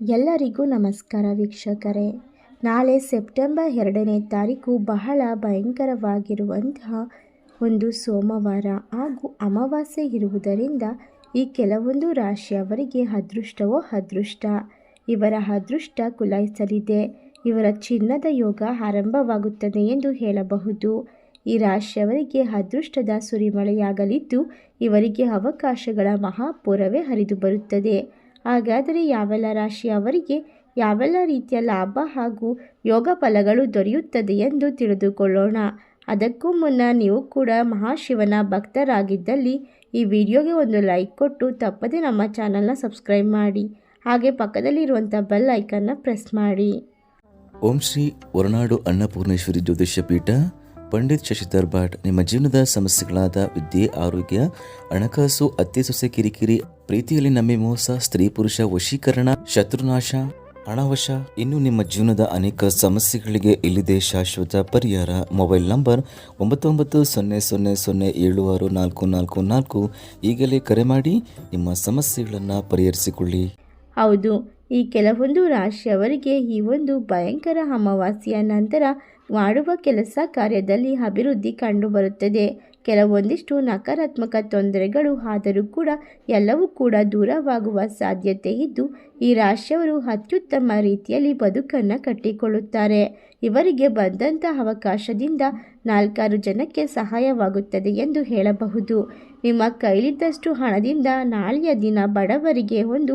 ಎಲ್ಲರಿಗೂ ನಮಸ್ಕಾರ ವೀಕ್ಷಕರೇ. ನಾಳೆ ಸೆಪ್ಟೆಂಬರ್ ಎರಡನೇ ತಾರೀಕು ಬಹಳ ಭಯಂಕರವಾಗಿರುವಂತಹ ಒಂದು ಸೋಮವಾರ ಹಾಗೂ ಅಮಾವಾಸ್ಯೆ ಇರುವುದರಿಂದ ಈ ಕೆಲವೊಂದು ರಾಶಿಯವರಿಗೆ ಅದೃಷ್ಟವೋ ಅದೃಷ್ಟ. ಇವರ ಅದೃಷ್ಟ ಕುಲಾಯಿಸಲಿದೆ. ಇವರ ಚಿನ್ನದ ಯೋಗ ಆರಂಭವಾಗುತ್ತದೆ ಎಂದು ಹೇಳಬಹುದು. ಈ ರಾಶಿಯವರಿಗೆ ಅದೃಷ್ಟದ ಸುರಿಮಳೆಯಾಗಲಿದ್ದು ಇವರಿಗೆ ಅವಕಾಶಗಳ ಮಹಾಪೂರವೇ ಹರಿದು ಬರುತ್ತದೆ. ಹಾಗಾದರೆ ಯಾವೆಲ್ಲ ರಾಶಿಯವರಿಗೆ ಯಾವೆಲ್ಲ ರೀತಿಯ ಲಾಭ ಹಾಗೂ ಯೋಗ ಫಲಗಳು ದೊರೆಯುತ್ತದೆ ಎಂದು ತಿಳಿದುಕೊಳ್ಳೋಣ. ಅದಕ್ಕೂ ಮುನ್ನ ನೀವು ಕೂಡ ಮಹಾಶಿವನ ಭಕ್ತರಾಗಿದ್ದಲ್ಲಿ ಈ ವಿಡಿಯೋಗೆ ಒಂದು ಲೈಕ್ ಕೊಟ್ಟು ತಪ್ಪದೆ ನಮ್ಮ ಚಾನಲ್ನ ಸಬ್ಸ್ಕ್ರೈಬ್ ಮಾಡಿ. ಹಾಗೆ ಪಕ್ಕದಲ್ಲಿರುವಂಥ ಬೆಲ್ ಐಕನ್ನ ಪ್ರೆಸ್ ಮಾಡಿ. ಓಂ ಶ್ರೀ ಹೊರನಾಡು ಅನ್ನಪೂರ್ಣೇಶ್ವರಿ ಜ್ಯೋತಿಷ್ಯ ಪೀಠ ಪಂಡಿತ್ ಶಶಿಧರ್ ಭಟ್ ನಿಮ್ಮ ಜೀವನದ ಸಮಸ್ಯೆಗಳಾದ ವಿದ್ಯೆ, ಆರೋಗ್ಯ, ಹಣಕಾಸು ಅತ್ತೆ ಸೊಸೆ ಕಿರಿಕಿರಿ, ಪ್ರೀತಿಯಲ್ಲಿ ನಂಬಿ ಮೋಸ, ಸ್ತ್ರೀ ಪುರುಷ ವಶೀಕರಣ, ಶತ್ರುನಾಶ ಹಣವಶ ಇನ್ನು ನಿಮ್ಮ ಜೀವನದ ಅನೇಕ ಸಮಸ್ಯೆಗಳಿಗೆ ಇಲ್ಲಿದೆ ಶಾಶ್ವತ ಪರಿಹಾರ. ಮೊಬೈಲ್ ನಂಬರ್ ಒಂಬತ್ತು ಒಂಬತ್ತು ಸೊನ್ನೆ ಸೊನ್ನೆ ಸೊನ್ನೆ ಏಳು ಆರು ನಾಲ್ಕು ನಾಲ್ಕು ನಾಲ್ಕು. ಈಗಲೇ ಕರೆ ಮಾಡಿ ನಿಮ್ಮ ಸಮಸ್ಯೆಗಳನ್ನು ಪರಿಹರಿಸಿಕೊಳ್ಳಿ. ಹೌದು. ಈ ಕೆಲವೊಂದು ರಾಶಿಯವರಿಗೆ ಈ ಒಂದು ಭಯಂಕರ ಅಮಾವಾಸ್ಯೆಯ ನಂತರ ಮಾಡುವ ಕೆಲಸ ಕಾರ್ಯದಲ್ಲಿ ಅಭಿವೃದ್ಧಿ ಕಂಡುಬರುತ್ತದೆ. ಕೆಲವೊಂದಿಷ್ಟು ನಕಾರಾತ್ಮಕ ತೊಂದರೆಗಳು ಆದರೂ ಕೂಡ ಎಲ್ಲವೂ ಕೂಡ ದೂರವಾಗುವ ಸಾಧ್ಯತೆ ಇದ್ದು, ಈ ರಾಶಿಯವರು ಅತ್ಯುತ್ತಮ ರೀತಿಯಲ್ಲಿ ಬದುಕನ್ನು ಕಟ್ಟಿಕೊಳ್ಳುತ್ತಾರೆ. ಇವರಿಗೆ ಬಂದಂಥ ಅವಕಾಶದಿಂದ ನಾಲ್ಕಾರು ಜನಕ್ಕೆ ಸಹಾಯವಾಗುತ್ತದೆ ಎಂದು ಹೇಳಬಹುದು. ನಿಮ್ಮ ಕೈಲಿದ್ದಷ್ಟು ಹಣದಿಂದ ನಾಳೆಯ ದಿನ ಬಡವರಿಗೆ ಒಂದು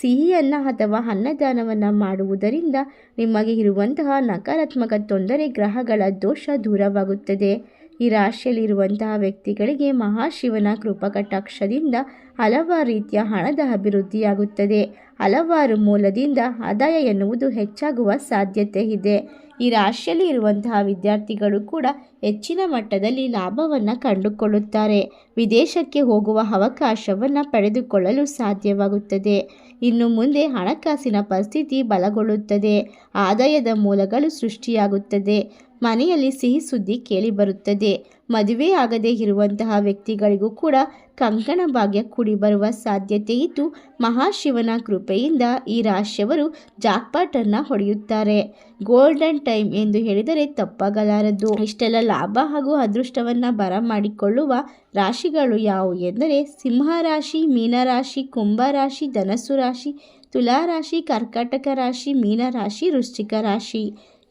ಸಿಹಿಯನ್ನು ಅಥವಾ ಅನ್ನದಾನವನ್ನು ಮಾಡುವುದರಿಂದ ನಿಮಗೆ ಇರುವಂತಹ ನಕಾರಾತ್ಮಕ ತೊಂದರೆ ಗ್ರಹಗಳ ದೋಷ ದೂರವಾಗುತ್ತದೆ. ಈ ರಾಶಿಯಲ್ಲಿರುವಂತಹ ವ್ಯಕ್ತಿಗಳಿಗೆ ಮಹಾಶಿವನ ಕೃಪಕಟಾಕ್ಷದಿಂದ ಹಲವಾರು ರೀತಿಯ ಹಣದ ಅಭಿವೃದ್ಧಿಯಾಗುತ್ತದೆ. ಹಲವಾರು ಮೂಲದಿಂದ ಆದಾಯ ಎನ್ನುವುದು ಹೆಚ್ಚಾಗುವ ಸಾಧ್ಯತೆ ಇದೆ. ಈ ರಾಶಿಯಲ್ಲಿ ಇರುವಂತಹ ವಿದ್ಯಾರ್ಥಿಗಳು ಕೂಡ ಹೆಚ್ಚಿನ ಮಟ್ಟದಲ್ಲಿ ಲಾಭವನ್ನು ಕಂಡುಕೊಳ್ಳುತ್ತಾರೆ. ವಿದೇಶಕ್ಕೆ ಹೋಗುವ ಅವಕಾಶವನ್ನು ಪಡೆದುಕೊಳ್ಳಲು ಸಾಧ್ಯವಾಗುತ್ತದೆ. ಇನ್ನು ಮುಂದೆ ಹಣಕಾಸಿನ ಪರಿಸ್ಥಿತಿ ಬಲಗೊಳ್ಳುತ್ತದೆ. ಆದಾಯದ ಮೂಲಗಳು ಸೃಷ್ಟಿಯಾಗುತ್ತದೆ. ಮನೆಯಲ್ಲಿ ಸಿಹಿ ಸುದ್ದಿ ಕೇಳಿಬರುತ್ತದೆ. ಮದುವೆ ಆಗದೆ ಇರುವಂತಹ ವ್ಯಕ್ತಿಗಳಿಗೂ ಕೂಡ ಕಂಕಣ ಭಾಗ್ಯ ಕೂಡಿ ಬರುವ ಸಾಧ್ಯತೆ ಇದ್ದು ಮಹಾಶಿವನ ಕೃಪೆಯಿಂದ ಈ ರಾಶಿಯವರು ಜಾಕ್ಪಾಟನ್ನು ಹೊಡೆಯುತ್ತಾರೆ. ಗೋಲ್ಡನ್ ಟೈಮ್ ಎಂದು ಹೇಳಿದರೆ ತಪ್ಪಾಗಲಾರದು ಇಷ್ಟೆಲ್ಲ ಲಾಭ ಹಾಗೂ ಅದೃಷ್ಟವನ್ನು ಬರಮಾಡಿಕೊಳ್ಳುವ ರಾಶಿಗಳು ಯಾವುವು ಎಂದರೆ ಸಿಂಹರಾಶಿ, ಮೀನರಾಶಿ, ಕುಂಭರಾಶಿ, ಧನಸ್ಸು ರಾಶಿ, ತುಲಾರಾಶಿ, ಕರ್ಕಾಟಕ ರಾಶಿ, ಮೀನರಾಶಿ, ವೃಶ್ಚಿಕ ರಾಶಿ.